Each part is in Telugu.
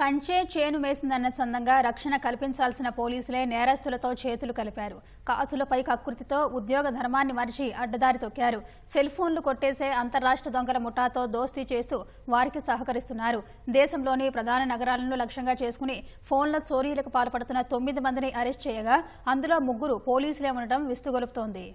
కంచే చేను వేసిందన్న చందంగా రక్షణ కల్పించాల్సిన పోలీసులే నేరస్తులతో చేతులు కలిపారు. కాసులపై కకృతితో ఉద్యోగ ధర్మాన్ని మరిచి అడ్డదారి తొక్కారు. సెల్ ఫోన్లు కొట్టేసే అంతర్రాష్ట్ర దొంగల ముఠాతో దోస్తీ చేస్తూ వారికి సహకరిస్తున్నారు. దేశంలోని ప్రధాన నగరాలను లక్ష్యంగా చేసుకుని ఫోన్ల చోరీలకు పాల్పడుతున్న తొమ్మిది మందిని అరెస్ట్ చేయగా అందులో ముగ్గురు పోలీసులే ఉండటం విస్తుగొలుపుతోంది.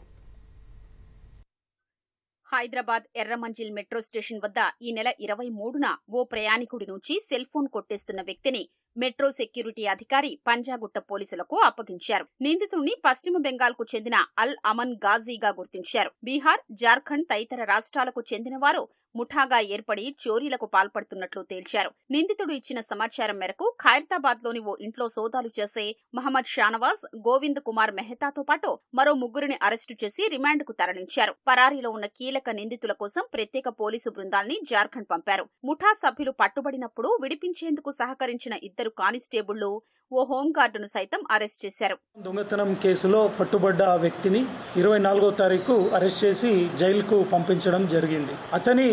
హైదరాబాద్ ఎర్రమంజిల్ మెట్రో స్టేషన్ వద్ద ఈ నెల ఇరవై మూడున ఓ ప్రయాణికుడి నుంచి సెల్ ఫోన్ కొట్టేస్తున్న వ్యక్తిని మెట్రో సెక్యూరిటీ అధికారి పంజాగుట్ట పోలీసులకు అప్పగించారు. నిందితుడిని పశ్చిమ బెంగాల్కు చెందిన అల్ అమన్ గాజీగా గుర్తించారు. బీహార్ జార్ఖండ్ తదితర రాష్ట్రాలకు చెందిన వారు ముఠాగా ఏర్పడి చోరీలకు పాల్పడుతున్నట్లు తేల్చారు. నిందితుడు ఇచ్చిన సమాచారం మేరకు ఖైరతాబాద్లోని ఓ ఇంట్లో సోదాలు చేసే మహమ్మద్ షానవాజ్ గోవింద్ కుమార్ మెహతాతో పాటు మరో ముగ్గురిని అరెస్టు చేసి రిమాండ్కు తరలించారు. పరారీలో ఉన్న కీలక నిందితుల కోసం ప్రత్యేక పోలీసు బృందాల్ని జార్ఖండ్ పంపారు. ముఠా సభ్యులు పట్టుబడినప్పుడు విడిపించేందుకు సహకరించిన ఇద్దరు కానిస్టేబుళ్ళు ఓ హోంగార్డును సైతం అరెస్ట్ చేశారు. దొంగతనం కేసులో పట్టుబడ్డ వ్యక్తిని ఇరవై నాలుగో తారీఖు అరెస్ట్ చేసి జైలుకు పంపించడం జరిగింది. అతని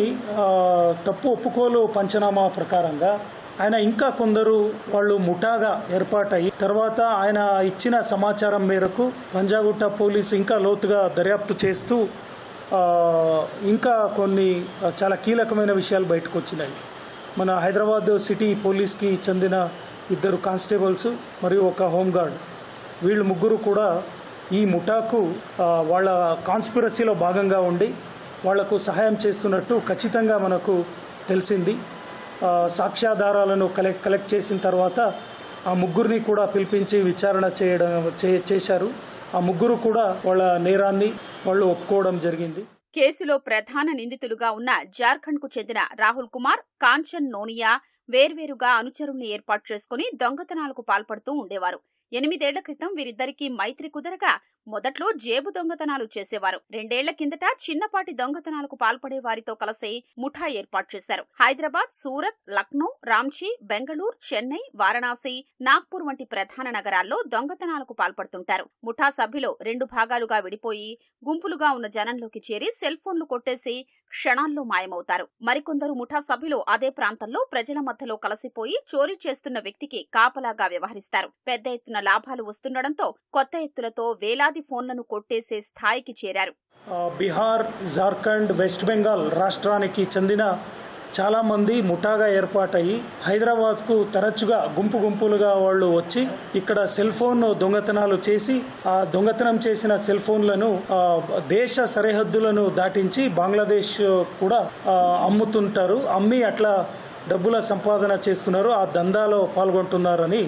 తప్పు ఒప్పుకోలు పంచనామా ప్రకారంగా ఆయన ఇంకా కొందరు వాళ్ళు ముఠాగా ఏర్పాటయి తర్వాత ఆయన ఇచ్చిన సమాచారం మేరకు పంజాగుట్ట పోలీసు ఇంకా లోతుగా దర్యాప్తు చేస్తూ ఇంకా కొన్ని చాలా కీలకమైన విషయాలు బయటకు వచ్చినాయి. మన హైదరాబాద్ సిటీ పోలీస్కి చెందిన ఇద్దరు కానిస్టేబుల్స్ మరియు ఒక హోంగార్డ్ వీళ్ళు ముగ్గురు కూడా ఈ ముఠాకు వాళ్ళ కాన్స్పిరసీలో భాగంగా ఉండి వాళ్ళకు సహాయం చేస్తున్నట్టు ఖచ్చితంగా మనకు తెలిసింది. సాక్ష్యాధారాలను కలెక్ట్ కలెక్ట్ చేసిన తర్వాత ఆ ముగ్గురిని కూడా పిలిపించి విచారణ చేయడం చే- చేశారు. ఆ ముగ్గురు కూడా వాళ్ళ నేరాన్ని వాళ్ళు ఒప్పుకోవడం జరిగింది. కేసులో ప్రధాన నిందితులుగా ఉన్న జార్ఖండ్కు చెందిన రాహుల్ కుమార్ కాంచన్ నోనియా వేర్వేరుగా అనుచరుల్ని ఏర్పాటు చేసుకుని దొంగతనాలకు పాల్పడుతూ ఉండేవారు. ఎనిమిదేళ్ళ క్రితం వీరిద్దరికీ మైత్రి కుదరగా మొదట్లో జేబు దొంగతనాలు చేసేవారు. రెండేళ్ళ కిందట చిన్నపాటి దొంగతనాలకు పాల్పడే వారితో కలిసి ముఠా ఏర్పాటు చేశారు. హైదరాబాద్ సూరత్ లక్నో రాంచీ బెంగళూరు చెన్నై వారణాసి నాగ్పూర్ వంటి ప్రధాన నగరాల్లో దొంగతనాలకు పాల్పడుతుంటారు. ముఠా సభ్యులు రెండు భాగాలుగా విడిపోయి గుంపులుగా ఉన్న జనంలోకి చేరి సెల్ ఫోన్లు కొట్టేసి క్షణాల్లో మాయమవుతారు. మరికొందరు ముఠా సభ్యులు అదే ప్రాంతంలో ప్రజల మధ్యలో కలిసిపోయి చోరీ చేస్తున్న వ్యక్తికి కాపలాగా వ్యవహరిస్తారు. పెద్ద ఎత్తున లాభాలు వస్తుండటంతో కొత్త ఎత్తులతో వేలాది ఫోన్లను కొట్టేసే స్థాయికి చేరారు. బీహార్ జార్ఖండ్ వెస్ట్ బెంగాల్ రాష్ట్రానికి చెందిన చాలామంది ముఠాగా ఏర్పాటయ్యి హైదరాబాద్కు తరచుగా గుంపు గుంపులుగా వాళ్ళు వచ్చి ఇక్కడ సెల్ ఫోన్ దొంగతనాలు చేసి ఆ దొంగతనం చేసిన సెల్ ఫోన్లను దేశ సరిహద్దులను దాటించి బంగ్లాదేశ్ కూడా అమ్ముతుంటారు. అమ్మి అట్లా డబ్బుల సంపాదన చేస్తున్నారు. ఆ దందాలో పాల్గొంటున్నారని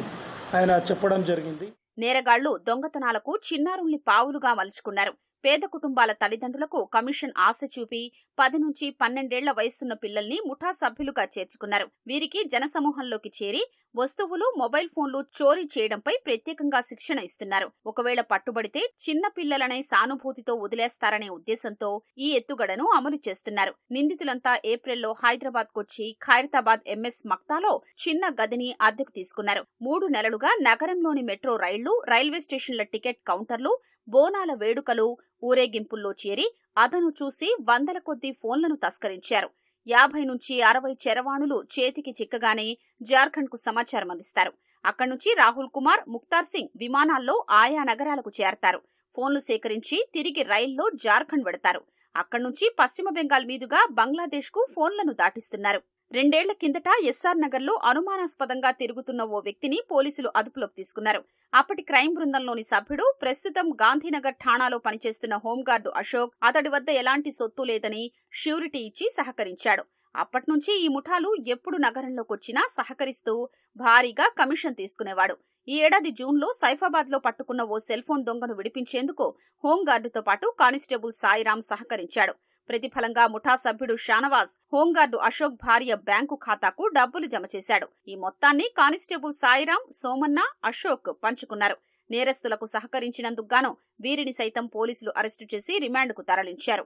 ఆయన చెప్పడం జరిగింది. నేరగాళ్ళు దొంగతనాలకు చిన్నారుల్ని పావులుగా మలుచుకున్నారు. పేద కుటుంబాల తల్లిదండ్రులకు కమిషన్ ఆశ చూపి పది నుంచి పన్నెండేళ్ళ వయసున్న పిల్లల్ని ముఠా సభ్యులుగా చేర్చుకున్నారు. వీరికి జనసమూహంలోకి చేరి వస్తువులు మొబైల్ ఫోన్లు చోరీ చేయడంపై ప్రత్యేకంగా శిక్షణ ఇస్తున్నారు. ఒకవేళ పట్టుబడితే చిన్న పిల్లలనే సానుభూతితో వదిలేస్తారనే ఉద్దేశంతో ఈ ఎత్తుగడను అమలు చేస్తున్నారు. నిందితులంతా ఏప్రిల్లో హైదరాబాద్ కొచ్చి ఖైరతాబాద్ ఎంఎస్ మక్తాలో చిన్న గదిని అద్దెకు తీసుకున్నారు. మూడు నెలలుగా నగరంలోని మెట్రో రైళ్ళు రైల్వే స్టేషన్ల టికెట్ కౌంటర్లు బోనాల వేడుకలు ఊరేగింపుల్లో చేరి అదను చూసి వందల కొద్దీ ఫోన్లను తస్కరించారు. యాభై నుంచి అరవై చరవాణులు చేతికి చిక్కగానే జార్ఖండ్కు సమాచారం అందిస్తారు. అక్కడి నుంచి రాహుల్ కుమార్ ముక్తార్ సింగ్ విమానాల్లో ఆయా నగరాలకు చేరతారు. ఫోన్లు సేకరించి తిరిగి రైల్లో జార్ఖండ్ వెడతారు అక్కడి నుంచి పశ్చిమ బెంగాల్ మీదుగా బంగ్లాదేశ్కు ఫోన్లను దాటిస్తున్నారు. రెండేళ్ళ కిందట ఎస్ఆర్ నగర్లో అనుమానాస్పదంగా తిరుగుతున్న ఓ వ్యక్తిని పోలీసులు అదుపులోకి తీసుకున్నారు. అప్పటి క్రైమ్ బృందంలోని సభ్యుడు ప్రస్తుతం గాంధీనగర్ ఠాణాలో పనిచేస్తున్న హోంగార్డు అశోక్ అతడి వద్ద ఎలాంటి సొత్తు లేదని ష్యూరిటీ ఇచ్చి సహకరించాడు. అప్పట్నుంచి ఈ ముఠాలు ఎప్పుడు నగరంలోకొచ్చినా సహకరిస్తూ భారీగా కమిషన్ తీసుకునేవాడు. ఈ ఏడాది జూన్లో సైఫాబాద్లో పట్టుకున్న ఓ సెల్ ఫోన్ దొంగను విడిపించేందుకు హోంగార్డుతో పాటు కానిస్టేబుల్ సాయిరాం సహకరించాడు. ప్రతిఫలంగా ముఠా సభ్యుడు షానవాజ్ హోంగార్డు అశోక్ భార్య బ్యాంకు ఖాతాకు డబ్బులు జమ చేశాడు. ఈ మొత్తాన్ని కానిస్టేబుల్ సాయిరాం సోమన్న అశోక్ పంచుకున్నారు. నేరస్తులకు సహకరించినందుకు గాను వీరిని సైతం పోలీసులు అరెస్టు చేసి రిమాండ్కు తరలించారు.